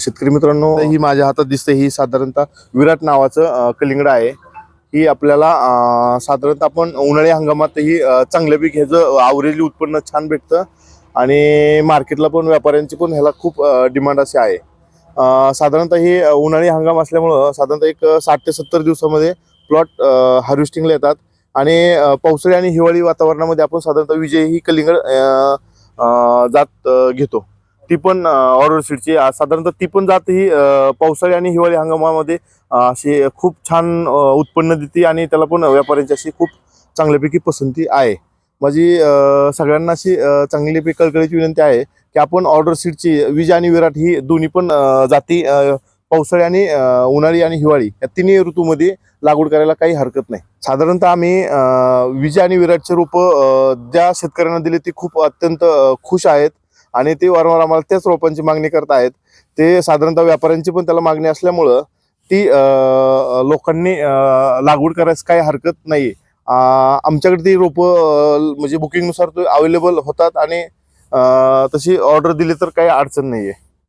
शेतकरी मित्रांनो ही. माझ्या हातात दिसते. ही साधारणतः विराट नावाचं कलिंगड आहे. ही आपल्याला साधारणतः आपण उन्हाळी हंगामात ही अ, चांगलं पीक ह्याचं आवरेली उत्पन्न छान भेटतं. आणि मार्केटला पण व्यापाऱ्यांची पण ह्याला खूप डिमांड अशी आहे. साधारणतः ही उन्हाळी हंगाम असल्यामुळं साधारणतः एक साठ ते सत्तर दिवसामध्ये प्लॉट हार्वेस्टिंगला येतात. आणि पावसाळी आणि हिवाळी वातावरणामध्ये आपण साधारणतः विजय ही कलिंगड जात घेतो. ती पण ऑर्डर सीटची साधारणतः ती पण जात ही पावसाळी आणि हिवाळी हंगामामध्ये अशी खूप छान उत्पन्न देते आणि त्याला पण व्यापाऱ्यांची अशी खूप चांगल्यापैकी पसंती आहे. माझी सगळ्यांना अशी चांगलीपैकी कळकळीची विनंती आहे की आपण ऑर्डर सीटची विज आणि विराट ही दोन्ही पण जाती पावसाळी आणि उन्हाळी आणि हिवाळी या तिन्ही ऋतूमध्ये लागवड करायला काही हरकत नाही. साधारणतः आम्ही विजय आणि विराटचे रोप ज्या शेतकऱ्यांना दिले ते खूप अत्यंत खुश आहेत. आणि ते वारंवार आम्हाला त्याच रोपांची मागणी करत आहेत. ते साधारणतः व्यापाऱ्यांची पण त्याला मागणी असल्यामुळं ती लोकांनी लागवड करायस काही हरकत नाही. आमच्याकडे ती रोपं म्हणजे बुकिंगनुसार अवेलेबल होतात आणि तशी ऑर्डर दिली तर काही अडचण नाही आहे